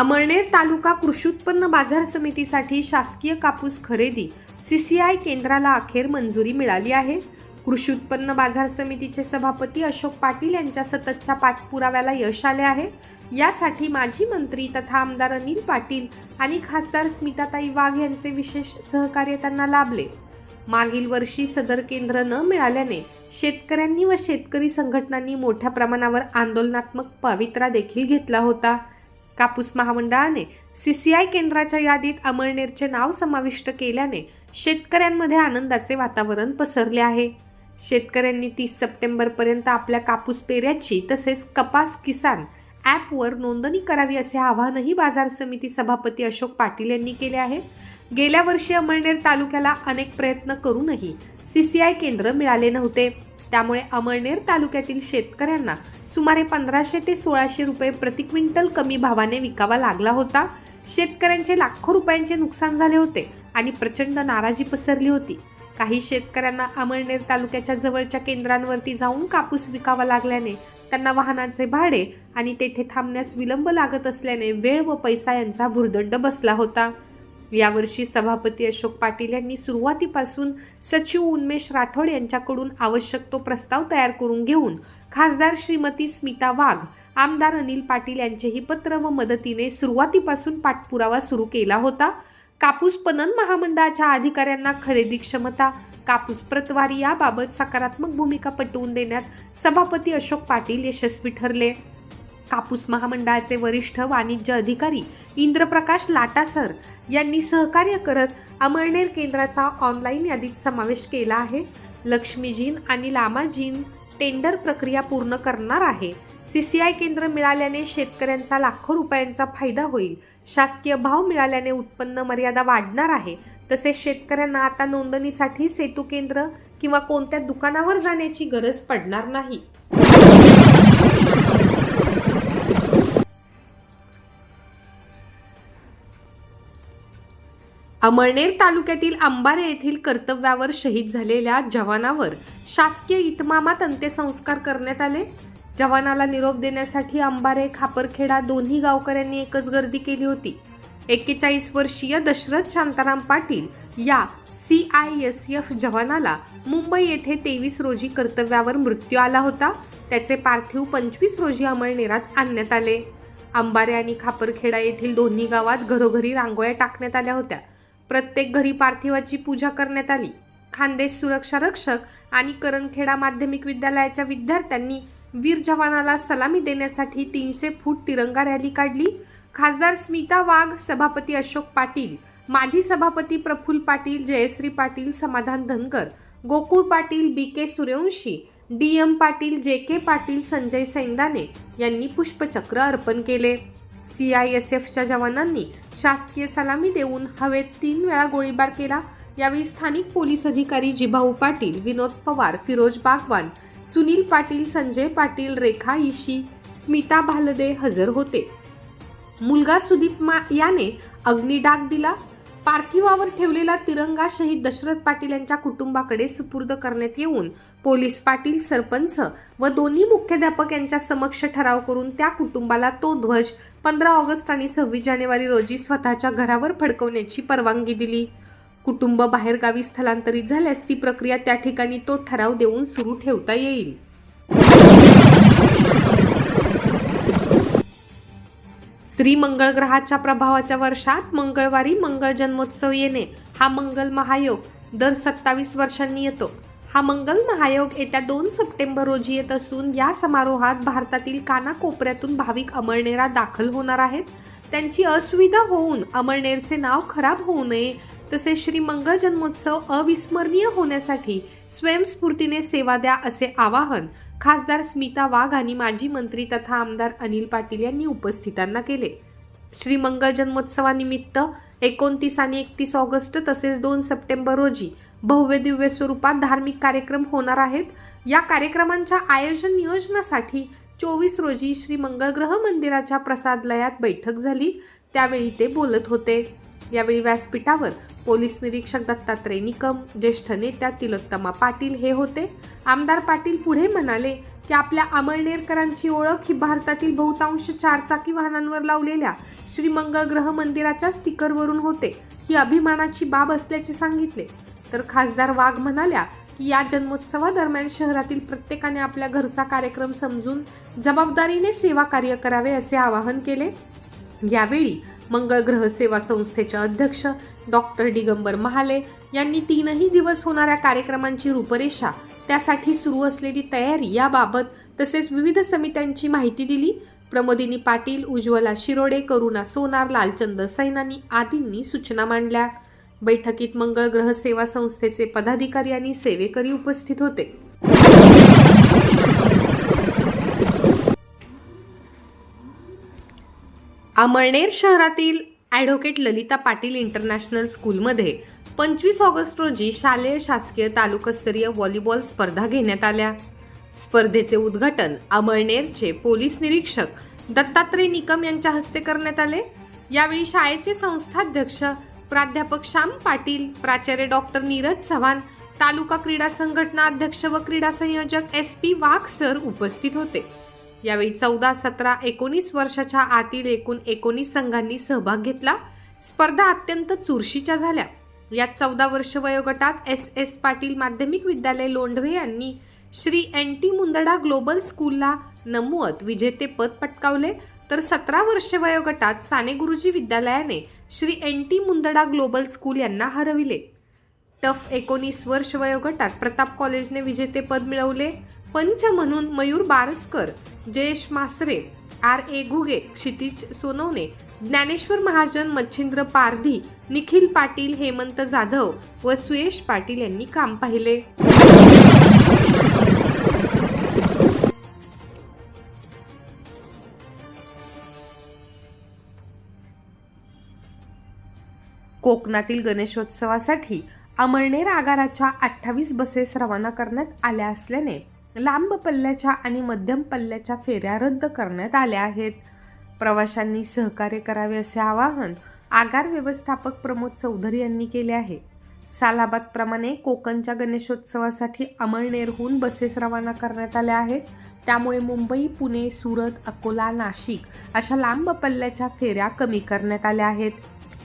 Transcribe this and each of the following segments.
अमळनेर तालुका कृषी उत्पन्न बाजार समितीसाठी शासकीय कापूस खरेदी सी सी आय केंद्राला अखेर मंजुरी मिळाली आहे. कृषी उत्पन्न बाजार समितीचे सभापती अशोक पाटील यांच्या सततच्या पाठपुराव्याला यश आले आहे. यासाठी माजी मंत्री तथा आमदार अनिल पाटील आणि खासदार स्मिताताई वाघ यांचे विशेष सहकार्य त्यांना लाभले. मागील वर्षी सदर केंद्र न मिळाल्याने शेतकऱ्यांनी व शेतकरी संघटनांनी मोठ्या प्रमाणावर आंदोलनात्मक पवित्रा देखील घेतला होता. कापूस महामंडळाने सीसीआय केंद्राच्या यादीत अमळनेरचे नाव समाविष्ट केल्याने शेतकऱ्यांमध्ये आनंदाचे वातावरण पसरले आहे. शेतकऱ्यांनी तीस सप्टेंबरपर्यंत आपल्या कापूस पेऱ्याची तसेच कपास किसान ॲपवर नोंदणी करावी असे आवाहनही बाजार समिती सभापती अशोक पाटील यांनी केले आहे. गेल्या वर्षी अमळनेर तालुक्याला अनेक प्रयत्न करूनही सीसीआय केंद्र मिळाले नव्हते. त्यामुळे अमळनेर तालुक्यातील शेतकऱ्यांना सुमारे पंधराशे ते सोळाशे रुपये प्रति क्विंटल कमी भावाने विकावा लागला होता. शेतकऱ्यांचे लाखो रुपयांचे नुकसान झाले होते आणि प्रचंड नाराजी पसरली होती. काही शेतकऱ्यांना अमळनेर तालुक्याच्या जवळच्या केंद्रांवरती जाऊन कापूस विकावा लागल्याने त्यांना वाहनाचे भाडे आणि तेथे थांबण्यास विलंब लागत असल्याने वेळ व पैसा यांचा भुर्दंड बसला होता. यावर्षी सभापती अशोक पाटील यांनी सुरुवातीपासून सचिव उन्मेष राठोड यांच्याकडून आवश्यक तो प्रस्ताव तयार करून घेऊन खासदार श्रीमती स्मिता वाघ आमदार अनिल पाटील यांचेही पत्र व मदतीने सुरुवातीपासून पाठपुरावा सुरू केला होता. कापूस पणन महामंडळाच्या अधिकाऱ्यांना खरेदी क्षमता कापूस प्रतवारी याबाबत सकारात्मक भूमिका पटवून देण्यात सभापती अशोक पाटील यशस्वी ठरले. कापूस महामंडळाचे वरिष्ठ वाणिज्य अधिकारी इंद्रप्रकाश लाटासर यांनी सहकार्य करत अमळनेर केंद्राचा ऑनलाईन यादीत समावेश केला आहे. लक्ष्मीजीन आणि लामाजीन टेंडर प्रक्रिया पूर्ण करणार आहे. सी सी आय केंद्र मिळाल्याने शेतकऱ्यांचा लाखो रुपयांचा फायदा होईल. शासकीय भाव मिळाल्याने उत्पन्न मर्यादा वाढणार आहे. तसेच शेतकऱ्यांना आता नोंदणीसाठी सेतू केंद्र किंवा कोणत्या दुकानावर जाण्याची गरज पडणार नाही. अमळनेर तालुक्यातील अंबारे येथील कर्तव्यावर शहीद झालेल्या जवानावर शासकीय इतमामात अंत्यसंस्कार करण्यात आले. जवानाला निरोप देण्यासाठी अंबारे खापरखेडा दोन्ही गावकऱ्यांनी एकच गर्दी केली होती. एक्केचाळीस वर्षीय दशरथ शांताराम पाटील या सी आय एस एफ जवानाला मुंबई येथे तेवीस रोजी कर्तव्यावर मृत्यू आला होता. त्याचे पार्थिव पंचवीस रोजी अमळनेरात आणण्यात आले. अंबारे आणि खापरखेडा येथील दोन्ही गावात घरोघरी रांगोळ्या टाकण्यात आल्या होत्या. प्रत्येक घरी पार्थिवाची पूजा करण्यात आली. खानदेश सुरक्षा रक्षक आणि करणखेडा माध्यमिक विद्यालयाच्या विद्यार्थ्यांनी वीर जवानाला सलामी देण्यासाठी तीनशे फूट तिरंगा रॅली काढली. खासदार स्मिता वाघ सभापती अशोक पाटील माजी सभापती Praful Patil Jayashree Patil Samadhan Dhankar Gokul Patil B K Suryavanshi D M Patil J K Patil Sanjay सैंदाने यांनी पुष्पचक्र अर्पण केले. सी आय एस एफच्या जवानांनी शासकीय सलामी देऊन हवेत तीन वेळा गोळीबार केला. यावेळी स्थानिक पोलीस अधिकारी जिभाऊ पाटील विनोद पवार फिरोज बागवान सुनील पाटील संजय पाटील रेखा इशी स्मिता भालदे हजर होते. मुलगा सुदीप मा याने अग्निडाग दिला. पार्थिवावर ठेवलेला तिरंगा शहीद दशरथ पाटील यांच्या कुटुंबाकडे सुपूर्द करण्यात येऊन पोलीस पाटील सरपंच व दोन्ही मुख्याध्यापक यांच्या समक्ष ठराव करून त्या कुटुंबाला तो ध्वज पंधरा ऑगस्ट आणि सव्वीस जानेवारी रोजी स्वतःच्या घरावर फडकवण्याची परवानगी दिली. कुटुंब बाहेरगावी स्थलांतरित झाल्यास ती प्रक्रिया त्या ठिकाणी तो ठराव देऊन सुरू ठेवता येईल. स्त्री मंगळ ग्रहाच्या प्रभावाच्या वर्षात मंगळवारी मंगळ जन्मोत्सव येणे हा मंगल महायोग. दर सत्तावीस वर्षांनी येतो. हा मंगल महायोग येत्या दोन सप्टेंबर रोजी येत असून या समारोहात भारतातील कानाकोपऱ्यातून भाविक अमळनेरा दाखल होणार आहेत. त्यांची असुविधा होऊन अमळनेरचे नाव खराब होऊ नये तसेच श्री मंगळ जन्मोत्सव अविस्मरणीय होण्यासाठी स्वयंस्फूर्तीने सेवा द्या असे आवाहन खासदार स्मिता वाघ आणि माजी मंत्री तथा आमदार अनिल पाटील यांनी उपस्थितांना केले. श्री मंगळ जन्मोत्सवानिमित्त एकोणतीस आणि एकतीस ऑगस्ट तसेच दोन सप्टेंबर रोजी भव्य दिव्य स्वरूपात धार्मिक कार्यक्रम होणार आहेत. या कार्यक्रमांच्या आयोजन नियोजनासाठी चोवीस रोजी श्री मंगळग्रह मंदिराच्या प्रसादलयात बैठक झाली. त्यावेळी ते बोलत होते. यावेळी व्यासपीठावर पोलीस निरीक्षक दत्तात्रय निकम ज्येष्ठ नेत्या तिलोत्तमा पाटील हे होते. आमदार पाटील पुढे म्हणाले की आपल्या अमळनेरकरांची ओळख ही भारतातील बहुतांश चारचाकी वाहनांवर लावलेल्या श्रीमंगळ ग्रह मंदिराच्या स्टिकरवरून होते. ही अभिमानाची बाब असल्याचे सांगितले. तर खासदार वाघ म्हणाल्या की या जन्मोत्सवादरम्यान शहरातील प्रत्येकाने आपल्या घरचा कार्यक्रम समजून जबाबदारीने सेवा कार्य करावे असे आवाहन केले. यावेळी मंगळ ग्रह सेवा संस्थेचे अध्यक्ष डॉक्टर दिगंबर महाले यांनी तीनही दिवस होणाऱ्या कार्यक्रमांची रूपरेषा त्यासाठी सुरू असलेली तयारी याबाबत तसेच विविध समित्यांची माहिती दिली. प्रमोदिनी पाटील उज्ज्वला शिरोडे करुणा सोनार लालचंद सैनानी आदींनी सूचना मांडल्या. बैठकीत मंगळ ग्रह सेवा संस्थेचे पदाधिकारी आणि सेवेकरी उपस्थित होते. अमळनेर शहरातील ॲडव्होकेट ललिता पाटील इंटरनॅशनल स्कूलमध्ये पंचवीस ऑगस्ट रोजी शालेय शासकीय तालुकास्तरीय व्हॉलीबॉल स्पर्धा घेण्यात आल्या. स्पर्धेचे उद्घाटन अमळनेरचे पोलीस निरीक्षक दत्तात्रय निकम यांच्या हस्ते करण्यात आले. यावेळी शाळेचे संस्थाध्यक्ष प्राध्यापक श्याम पाटील प्राचार्य डॉक्टर नीरज चव्हाण तालुका क्रीडा संघटना अध्यक्ष व क्रीडा संयोजक एस पी वाघ सर उपस्थित होते. यावेळी चौदा सतरा एकोणीस वर्षाच्या आतील एकूण एकोणीस संघांनी सहभाग घेतला. स्पर्धा अत्यंत चुरशीच्या झाल्या. यात चौदा वर्ष वयोगटात एस एस पाटील माध्यमिक विद्यालय लोंढवे यांनी Shri N T Mundada global स्कूलला नमवत विजेतेपद पटकावले. तर सतरा वर्ष वयोगटात Sane Guruji विद्यालयाने Shri N T Mundada global school यांना हरविले. टफ एकोणीस वर्ष वयोगटात प्रताप कॉलेजने विजेतेपद मिळवले. पंच म्हणून मयूर बारसकर जयेश मासरे आर ए घुगे क्षितिज सोनवणे ज्ञानेश्वर महाजन मच्छिंद्र पारधी निखिल पाटील हेमंत जाधव व सुयेश पाटील यांनी काम पाहिले. कोकणातील गणेशोत्सवासाठी अमळनेर आगाराच्या अठ्ठावीस बसेस रवाना करण्यात आल्या असल्याने लांब पल्ल्याच्या आणि मध्यम पल्ल्याच्या फेऱ्या रद्द करण्यात आल्या आहेत. प्रवाशांनी सहकार्य करावे असे आवाहन आगार व्यवस्थापक प्रमोद चौधरी यांनी केले आहे. सालाबादप्रमाणे कोकणच्या गणेशोत्सवासाठी अमळनेरहून बसेस रवाना करण्यात आल्या आहेत. त्यामुळे मुंबई पुणे सुरत अकोला नाशिक अशा लांब पल्ल्याच्या फेऱ्या कमी करण्यात आल्या आहेत.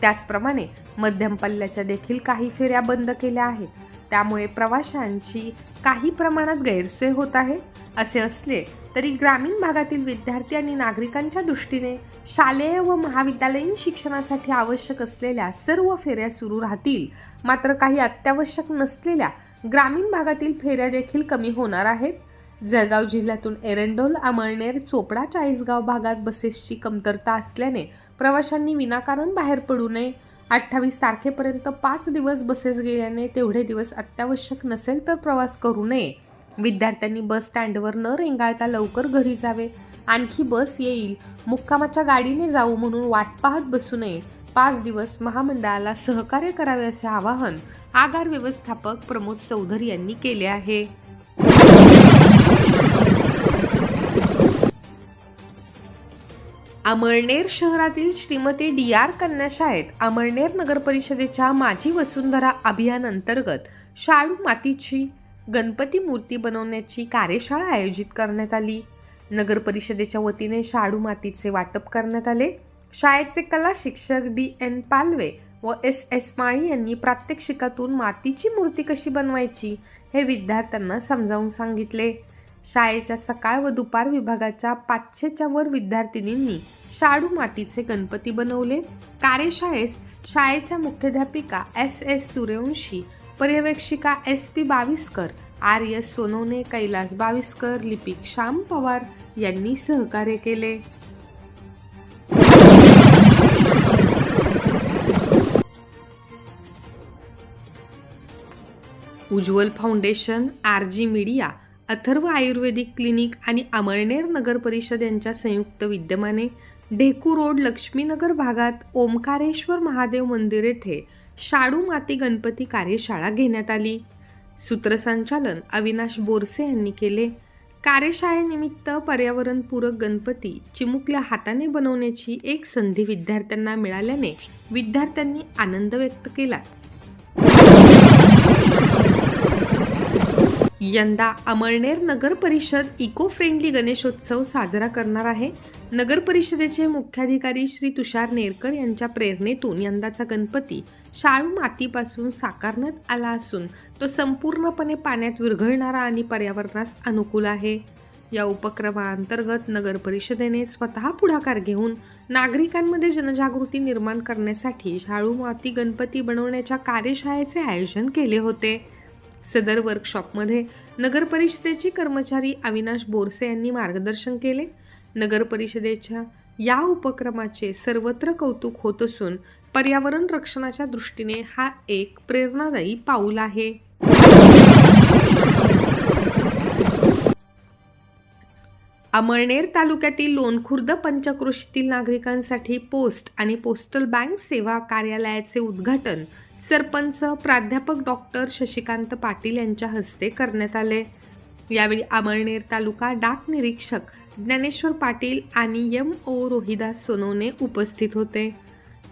त्याचप्रमाणे मध्यम पल्ल्याच्या देखील काही फेऱ्या बंद केल्या आहेत. त्यामुळे प्रवाशांची काही प्रमाणात गैरसोय होत आहे. असे असले तरी ग्रामीण भागातील विद्यार्थी आणि नागरिकांच्या दृष्टीने शालेय व महाविद्यालयीन शिक्षणासाठी आवश्यक असलेल्या सर्व फेऱ्या सुरू राहतील. मात्र काही अत्यावश्यक नसलेल्या ग्रामीण भागातील फेऱ्या देखील कमी होणार आहेत. जळगाव जिल्ह्यातून एरंडोल अमळनेर चोपडा चाळीसगाव भागात बसेसची कमतरता असल्याने प्रवाशांनी विनाकारण बाहेर पडू नये. अठ्ठावीस तारखेपर्यंत पाच दिवस बसेस गेल्याने तेवढे दिवस अत्यावश्यक नसेल तर प्रवास करू नये. विद्यार्थ्यांनी बस स्टँडवर न रेंगाळता लवकर घरी जावे. आणखी बस येईल. मुक्कामाच्या गाडीने जाऊ म्हणून वाट पाहत बसू नये. पाच दिवस महामंडळाला सहकार्य करावे असे आवाहन आगार व्यवस्थापक प्रमोद चौधरी यांनी केले आहे. अमळनेर शहरातील श्रीमती डी आर कन्याशाळेत अमळनेर नगर परिषदेच्या माझी वसुंधरा अभियान अंतर्गत शाळू मातीची गणपती मूर्ती बनवण्याची कार्यशाळा आयोजित करण्यात आली. नगर परिषदेच्या वतीने शाडू मातीचे वाटप करण्यात आले. शाळेचे कला शिक्षक डी एन पालवे व एस एस माळी यांनी प्रात्यक्षिकातून मातीची मूर्ती कशी बनवायची हे विद्यार्थ्यांना समजावून सांगितले. शाळेच्या सकाळ व दुपार विभागाच्या पाचशेच्या वर विद्यार्थिनींनी शाडू मातीचे गणपती बनवले. कार्यशाळेस शाळेच्या मुख्याध्यापिका S S Suryavanshi पर्यवेक्षिका S P Baviskar R S Sonawane Kailas Baviskar लिपिक श्याम पवार यांनी सहकार्य केले. Ujjwal foundation R G media Atharva Ayurvedic clinic आणि अमळनेर नगर परिषद यांच्या संयुक्त विद्यमाने ढेकू रोड लक्ष्मीनगर भागात ओमकारेश्वर महादेव मंदिर येथे शाडू माती गणपती कार्यशाळा घेण्यात आली. सूत्रसंचालन अविनाश बोरसे यांनी केले. कार्यशाळेनिमित्त पर्यावरणपूरक गणपती चिमुकल्या हाताने बनवण्याची एक संधी विद्यार्थ्यांना मिळाल्याने विद्यार्थ्यांनी आनंद व्यक्त केला. यंदा अमळनेर नगर परिषद इको फ्रेंडली गणेशोत्सव साजरा करणार आहे. नगर परिषदेचे मुख्याधिकारी श्री तुषार नेरकर यांच्या प्रेरणेतून यंदाचा गणपती शाळू मातीपासून साकारण्यात आला असून तो संपूर्णपणे पाण्यात विरघळणारा आणि पर्यावरणास अनुकूल आहे. या उपक्रमाअंतर्गत नगर परिषदेने स्वतः पुढाकार घेऊन नागरिकांमध्ये जनजागृती निर्माण करण्यासाठी शाळू माती गणपती बनवण्याच्या कार्यशाळेचे आयोजन केले होते. सदर वर्कशॉपमध्ये नगरपरिषदेचे कर्मचारी अविनाश बोरसे यांनी मार्गदर्शन केले. नगरपरिषदेच्या या उपक्रमाचे सर्वत्र कौतुक होत असून पर्यावरण रक्षणाच्या दृष्टीने हा एक प्रेरणादायी पाऊल आहे. अमळनेर तालुक्यातील लोणखुर्द पंचक्रोशीतील नागरिकांसाठी पोस्ट आणि पोस्टल बँक सेवा कार्यालयाचे उद्घाटन सरपंच प्राध्यापक डॉक्टर शशिकांत पाटील यांच्या हस्ते करण्यात आले. यावेळी अमळनेर तालुका डाक निरीक्षक ज्ञानेश्वर पाटील आणि एम ओ रोहिदास सोनवणे उपस्थित होते.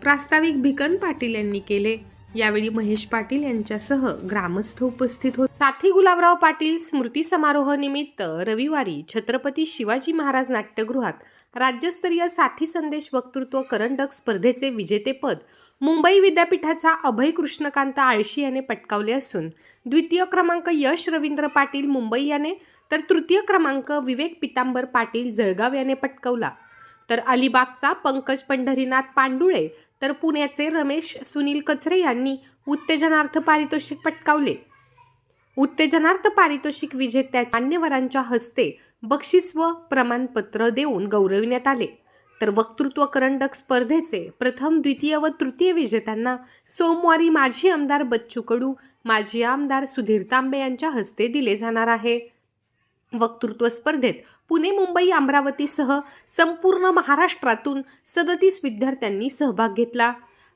प्रास्ताविक भिकन पाटील यांनी केले. यावेळी महेश पाटील यांच्यासह ग्रामस्थ उपस्थित होते. साथी गुलाबराव पाटील स्मृती समारोह निमित्त रविवारी छत्रपती शिवाजी महाराज नाट्यगृहात राज्यस्तरीय साथी संदेश वक्तृत्व करंडक स्पर्धेचे विजेतेपद मुंबई विद्यापीठाचा अभय कृष्णकांत आळशी याने पटकावले असून द्वितीय क्रमांक यश रवींद्र पाटील मुंबई याने तर तृतीय क्रमांक विवेक पितांबर पाटील जळगाव याने पटकवला. तर अलिबागचा पंकज पंढरीनाथ पांडुळे तर पुण्याचे रमेश सुनील कचरे यांनी उत्तेजनार्थ पारितोषिक पटकावले. उत्तेजनार्थ पारितोषिक विजेत्या मान्यवरांच्या हस्ते बक्षीस व प्रमाणपत्र देऊन गौरविण्यात आले. तर वक्तृत्व करंडक स्पर्धेचे प्रथम द्वितीय व तृतीय विजेत्यांना सोमवारी माजी आमदार बच्चू कडू माजी आमदार सुधीर तांबे यांच्या हस्ते दिले जाणार आहे. वक्तृत्व स्पर्धेत पुणे मुंबई अमरावतीसह संपूर्ण महाराष्ट्रातून सदतीस विद्यार्थ्यांनी सहभाग घेतला.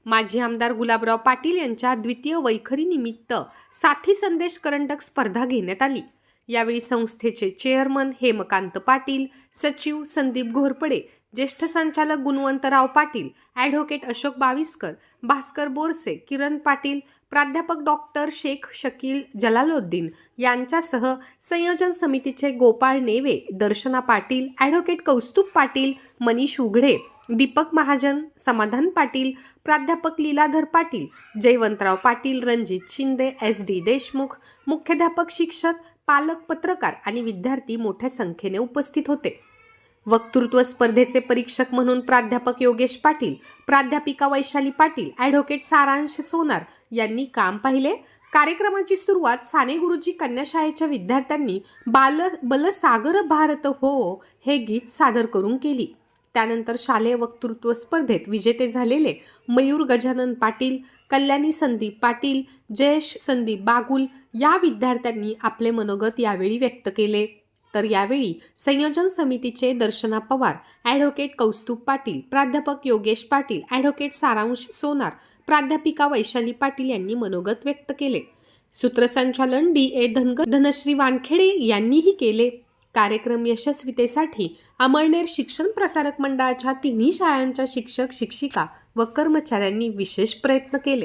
माजी आमदार गुलाबराव पाटील यांच्या द्वितीय वैखरीनिमित्त साथी संदेश करंडक स्पर्धा घेण्यात आली. यावेळी संस्थेचे चेअरमन हेमकांत पाटील सचिव संदीप घोरपडे ज्येष्ठ संचालक गुणवंतराव पाटील ॲडव्होकेट अशोक बाविस्कर भास्कर बोरसे किरण पाटील प्राध्यापक डॉक्टर शेख शकील जलालुद्दीन यांच्यासह संयोजन समितीचे गोपाळ नेवे दर्शना पाटील ॲडव्होकेट कौस्तुभ पाटील मनीष उघडे दीपक महाजन समाधान पाटील प्राध्यापक लीलाधर पाटील जयवंतराव पाटील रणजित शिंदे एस डी देशमुख मुख्याध्यापक शिक्षक पालक पत्रकार आणि विद्यार्थी मोठ्या संख्येने उपस्थित होते. वक्तृत्व स्पर्धेचे परीक्षक म्हणून प्राध्यापक योगेश पाटील प्राध्यापिका वैशाली पाटील ॲडव्होकेट सारांश सोनार यांनी काम पाहिले. कार्यक्रमाची सुरुवात साने गुरुजी कन्याशाळेच्या विद्यार्थ्यांनी बाल बलसागर भारत हो हे गीत सादर करून केली. त्यानंतर शालेय वक्तृत्व स्पर्धेत विजेते झालेले मयूर गजानन पाटील कल्याणी संदीप पाटील जयेश संदीप बागुल या विद्यार्थ्यांनी आपले मनोगत यावेळी व्यक्त केले. तर यावेळी संयोजन समितीचे दर्शना पवार ॲडव्होकेट कौस्तुभ पाटील प्राध्यापक योगेश पाटील ॲडव्होकेट सारांश सोनार प्राध्यापिका वैशाली पाटील यांनी मनोगत व्यक्त केले. सूत्रसंचालन डी ए धनगर धनश्री वानखेडे यांनीही केले. कार्यक्रम यशस्वीतेसाठी अमळनेर शिक्षण प्रसारक मंडळाच्या तिन्ही शाळांच्या शिक्षक शिक्षिका व कर्मचाऱ्यांनी विशेष प्रयत्न केले.